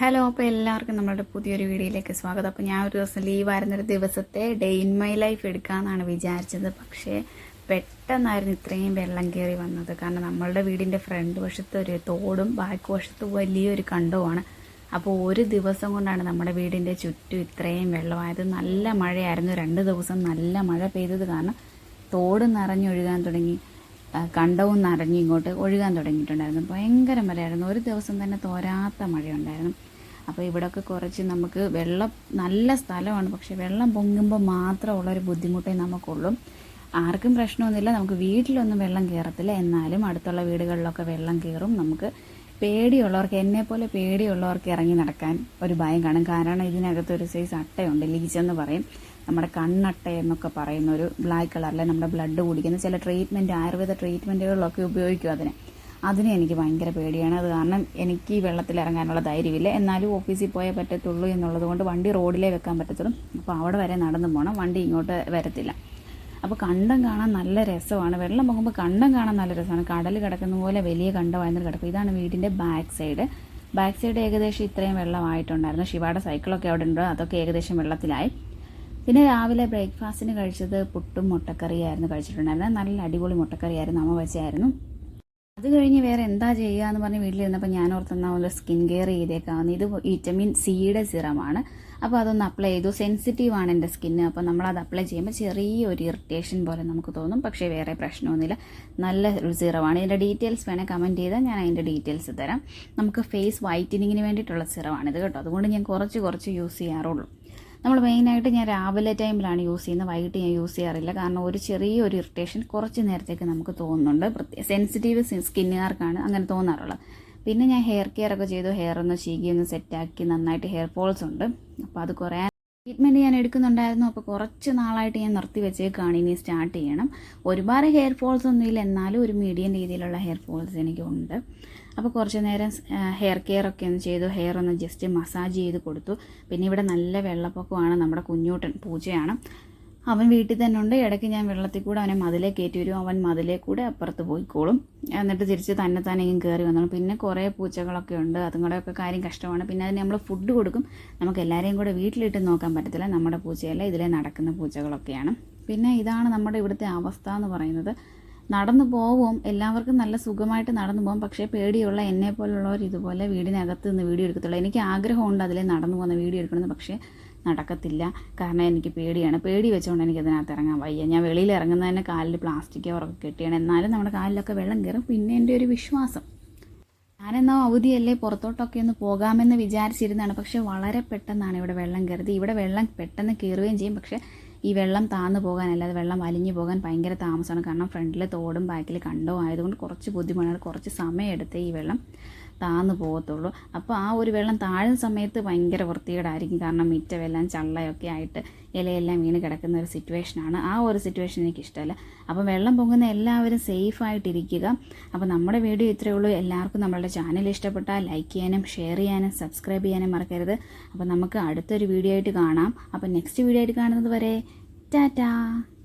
Hello അപ്പോൾ എല്ലാവർക്കും നമ്മളുടെ പുതിയൊരു വീഡിയോയിലേക്ക് സ്വാഗതം. അപ്പോൾ ഞാൻ ഒരു ദിവസം ലീവ് ആയിരുന്നൊരു ദിവസത്തെ ഡേ ഇൻ മൈ ലൈഫ് എടുക്കാമെന്നാണ് വിചാരിച്ചത്. പക്ഷേ പെട്ടെന്നായിരുന്നു ഇത്രയും വെള്ളം കയറി വന്നത്. കാരണം നമ്മളുടെ വീടിന്റെ ഫ്രണ്ട് വശത്ത് ഒരു തോടും ബാക്ക് വശത്ത് വലിയൊരു കണ്ടവുമാണ്. അപ്പോൾ ഒരു ദിവസം കൊണ്ടാണ് നമ്മുടെ വീടിന്റെ ചുറ്റും ഇത്രയും വെള്ളമായത്. നല്ല മഴയായിരുന്നു. രണ്ട് ദിവസം നല്ല മഴ പെയ്തത് കാരണം തോട് നിറഞ്ഞൊഴുകാൻ തുടങ്ങി. കണ്ടവും നിറഞ്ഞ് ഇങ്ങോട്ട് ഒഴുകാൻ തുടങ്ങിയിട്ടുണ്ടായിരുന്നു. ഭയങ്കര മഴയായിരുന്നു. ഒരു ദിവസം തന്നെ തോരാത്ത മഴയുണ്ടായിരുന്നു. അപ്പോൾ ഇവിടെയൊക്കെ കുറച്ച് നമുക്ക് വെള്ളം നല്ല സ്ഥലമാണ്. പക്ഷേ വെള്ളം പൊങ്ങുമ്പോൾ മാത്രമുള്ളൊരു ബുദ്ധിമുട്ടേ നമുക്കുള്ളൂ. ആർക്കും പ്രശ്നമൊന്നുമില്ല. നമുക്ക് വീട്ടിലൊന്നും വെള്ളം കയറത്തില്ല. എന്നാലും അടുത്തുള്ള വീടുകളിലൊക്കെ വെള്ളം കയറും. നമുക്ക് പേടിയുള്ളവർക്ക് എന്നെ പോലെ പേടിയുള്ളവർക്ക് ഇറങ്ങി നടക്കാൻ ഒരു ഭയം കാണും. കാരണം ഇതിനകത്ത് ഒരു സൈസ് അട്ടയുണ്ട് ലീച്ചെന്ന് പറയും. നമ്മുടെ കണ്ണട്ട എന്നൊക്കെ പറയുന്ന ഒരു ബ്ലാക്ക് കളറിലെ നമ്മുടെ ബ്ലഡ് കുടിക്കുന്ന ചില ട്രീറ്റ്മെന്റ് ആയുർവേദ ട്രീറ്റ്മെന്റുകളിലൊക്കെ ഉപയോഗിക്കും അതിനെ. അതിനെ എനിക്ക് ഭയങ്കര പേടിയാണ്. അത് കാരണം എനിക്ക് വെള്ളത്തിൽ ഇറങ്ങാനുള്ള ധൈര്യമില്ല. എന്നാലും ഓഫീസിൽ പോയേ പറ്റത്തുള്ളൂ എന്നുള്ളത് കൊണ്ട് വണ്ടി റോഡിലേ വെക്കാൻ പറ്റത്തുള്ളൂ. അപ്പോൾ അവിടെ വരെ നടന്നു പോകണം വണ്ടി ഇങ്ങോട്ട് വരത്തില്ല. അപ്പോൾ കണ്ടം കാണാൻ നല്ല രസമാണ്. വെള്ളം പോകുമ്പോൾ കണ്ടം കാണാൻ നല്ല രസമാണ്. കടൽ കിടക്കുന്ന പോലെ വലിയ കണ്ടമായിരുന്നു കിടക്കും ഇതാണ് വീടിന്റെ ബാക്ക് സൈഡ്. ബാക്ക് സൈഡ് ഏകദേശം ഇത്രയും വെള്ളമായിട്ടുണ്ടായിരുന്നു. ശിവയുടെ സൈക്കിളൊക്കെ അവിടെ ഉണ്ട്. അതൊക്കെ ഏകദേശം വെള്ളത്തിലായി. പിന്നെ രാവിലെ ബ്രേക്ക്ഫാസ്റ്റിന് കഴിച്ചത് പുട്ടും മുട്ടക്കറിയായിരുന്നു കഴിച്ചിട്ടുണ്ടായിരുന്നത്. നല്ല അടിപൊളി മുട്ടക്കറിയായിരുന്നു അമ്മ വെച്ചായിരുന്നു അത് കഴിഞ്ഞ് വേറെ എന്താ ചെയ്യുക എന്ന് പറഞ്ഞ് വീട്ടിലിരുന്നപ്പോൾ ഞാൻ ഓർത്തുന്ന പോലെ സ്കിൻ കെയർ ചെയ്തേക്കാവുന്ന ഇത് വിറ്റമിൻ സിയുടെ സിറമാണ്. അപ്പോൾ അതൊന്ന് അപ്ലൈ ചെയ്തു. സെൻസിറ്റീവ് ആണ് എന്റെ സ്കിന്ന് അപ്പോൾ നമ്മളത് അപ്ലൈ ചെയ്യുമ്പോൾ ചെറിയൊരു ഇറിറ്റേഷൻ പോലെ നമുക്ക് തോന്നും. പക്ഷേ വേറെ പ്രശ്നമൊന്നുമില്ല. നല്ല സിറമാണ് ഇതിന്റെ ഡീറ്റെയിൽസ് വേണേൽ കമന്റ് ചെയ്താൽ ഞാൻ അതിന്റെ ഡീറ്റെയിൽസ് തരാം. നമുക്ക് ഫേസ് വൈറ്റനിങ്ങിന് വേണ്ടിയിട്ടുള്ള സിറമാണിത് കേട്ടോ. അതുകൊണ്ട് ഞാൻ കുറച്ച് കുറച്ച് യൂസ് ചെയ്യാറുള്ളൂ. നമ്മൾ മെയിനായിട്ട് ഞാൻ രാവിലെ ടൈമിലാണ് യൂസ് ചെയ്യുന്നത്. വൈകിട്ട് ഞാൻ യൂസ് ചെയ്യാറില്ല. കാരണം ഒരു ചെറിയൊരു ഇറിറ്റേഷൻ കുറച്ച് നേരത്തേക്ക് നമുക്ക് തോന്നുന്നുണ്ട്. സെൻസിറ്റീവ് സ്കിന്നുകാർക്കാണ് അങ്ങനെ തോന്നാറുള്ളത്. പിന്നെ ഞാൻ ഹെയർ കെയർ ഒക്കെ ചെയ്തു. ഹെയർ ഒന്ന് ചീകി ഒന്ന് സെറ്റാക്കി നന്നായിട്ട് ഹെയർ ഫോൾസ് ഉണ്ട്. അപ്പോൾ അത് കുറേ ട്രീറ്റ്മെന്റ് ഞാൻ എടുക്കുന്നുണ്ടായിരുന്നു. അപ്പോൾ കുറച്ച് നാളായിട്ട് ഞാൻ നിർത്തി വെച്ചേക്കാണ്. ഇനി സ്റ്റാർട്ട് ചെയ്യണം. ഒരുപാട് ഹെയർ ഫോൾസ് ഒന്നുമില്ല എന്നാലും ഒരു മീഡിയം രീതിയിലുള്ള ഹെയർ ഫോൾസ് എനിക്കുണ്ട്. അപ്പോൾ കുറച്ച് നേരം ഹെയർ കെയർ ഒക്കെ ഒന്ന് ചെയ്തു. ഹെയർ ഒന്ന് ജസ്റ്റ് മസാജ് ചെയ്ത് കൊടുത്തു. പിന്നെ ഇവിടെ നല്ല വെള്ളപ്പൊക്കമാണ്. നമ്മുടെ കുഞ്ഞൂട്ടൻ പൂച്ചയാണ് അവൻ വീട്ടിൽ തന്നെ ഉണ്ട്. ഇടയ്ക്ക് ഞാൻ വെള്ളത്തിൽ കൂടെ അവനെ മതിലേ കയറ്റി വരും. അവൻ മതിലേ കൂടെ അപ്പുറത്ത് പോയിക്കോളും. എന്നിട്ട് തിരിച്ച് തന്നെ തന്നെയും കയറി വന്നോളും. പിന്നെ കുറേ പൂച്ചകളൊക്കെ ഉണ്ട്. അതുങ്ങളുടെയൊക്കെ കാര്യം കഷ്ടമാണ്. പിന്നെ അതിന് നമ്മൾ ഫുഡ് കൊടുക്കും. നമുക്ക് എല്ലാവരെയും കൂടെ വീട്ടിലിട്ട് നോക്കാൻ പറ്റത്തില്ല. നമ്മുടെ പൂച്ചയല്ല. ഇതിലെ നടക്കുന്ന പൂച്ചകളൊക്കെയാണ്. പിന്നെ ഇതാണ് നമ്മുടെ ഇവിടുത്തെ അവസ്ഥ എന്ന് പറയുന്നത്. നടന്നു പോവും. എല്ലാവർക്കും നല്ല സുഖമായിട്ട് നടന്നു പോകും പക്ഷേ പേടിയുള്ള എന്നെ പോലുള്ളവർ ഇതുപോലെ വീടിനകത്ത് നിന്ന് വീഡിയോ എടുക്കത്തുള്ളൂ. എനിക്ക് ആഗ്രഹമുണ്ട് അതിലെ നടന്നു പോകുന്ന വീഡിയോ എടുക്കണമെന്ന്. പക്ഷേ നടക്കത്തില്ല. കാരണം എനിക്ക് പേടിയാണ്. പേടി വെച്ചുകൊണ്ട് എനിക്ക് അതിനകത്ത് ഇറങ്ങാൻ വയ്യ. ഞാൻ വെളിയിൽ ഇറങ്ങുന്നതന്നെ കാലിൽ പ്ലാസ്റ്റിക് കവറൊക്കെ കെട്ടിയാണ്. എന്നാലും നമ്മുടെ കാലിലൊക്കെ വെള്ളം കയറും. പിന്നെ എന്റെ ഒരു വിശ്വാസം. ഞാനെന്നാ അവധിയല്ലേ പുറത്തോട്ടൊക്കെ ഒന്ന് പോകാമെന്ന് വിചാരിച്ചിരുന്നതാണ്. പക്ഷേ വളരെ പെട്ടെന്നാണ് ഇവിടെ വെള്ളം കയറിയത്. ഇവിടെ വെള്ളം പെട്ടെന്ന് കയറുകയും ചെയ്യും. പക്ഷേ ഈ വെള്ളം താന്നു പോകാൻ അല്ലാതെ വെള്ളം വലിഞ്ഞു പോകാൻ ഭയങ്കര താമസമാണ്. കാരണം ഫ്രണ്ടിൽ തോടും ബാക്കിൽ കണ്ടോ ആയതുകൊണ്ട് കുറച്ച് ബുദ്ധിമുട്ടാണ്. കുറച്ച് സമയമെടുത്ത് ഈ വെള്ളം താന്നു പോകത്തുള്ളൂ. അപ്പോൾ ആ ഒരു വെള്ളം താഴുന്ന സമയത്ത് ഭയങ്കര വൃത്തികേടായിരിക്കും. കാരണം മിറ്റമെല്ലാം ചള്ളയൊക്കെ ആയിട്ട് ഇലയെല്ലാം വീണ് കിടക്കുന്ന ഒരു സിറ്റുവേഷനാണ് ആ ഒരു സിറ്റുവേഷൻ എനിക്കിഷ്ടമല്ല അപ്പം വെള്ളം പൊങ്ങുന്ന എല്ലാവരും സേഫ് സേഫായിട്ടിരിക്കുക അപ്പോൾ നമ്മുടെ വീഡിയോ ഇത്രയേ ഉള്ളൂ. എല്ലാവർക്കും നമ്മളുടെ ചാനൽ ഇഷ്ടപ്പെട്ടാൽ ലൈക്ക് ചെയ്യാനും ഷെയർ ചെയ്യാനും സബ്സ്ക്രൈബ് ചെയ്യാനും മറക്കരുത്. അപ്പോൾ നമുക്ക് അടുത്തൊരു വീഡിയോ ആയിട്ട് കാണാം. അപ്പോൾ നെക്സ്റ്റ് വീഡിയോ ആയിട്ട് കാണുന്നത് വരെ 哒哒。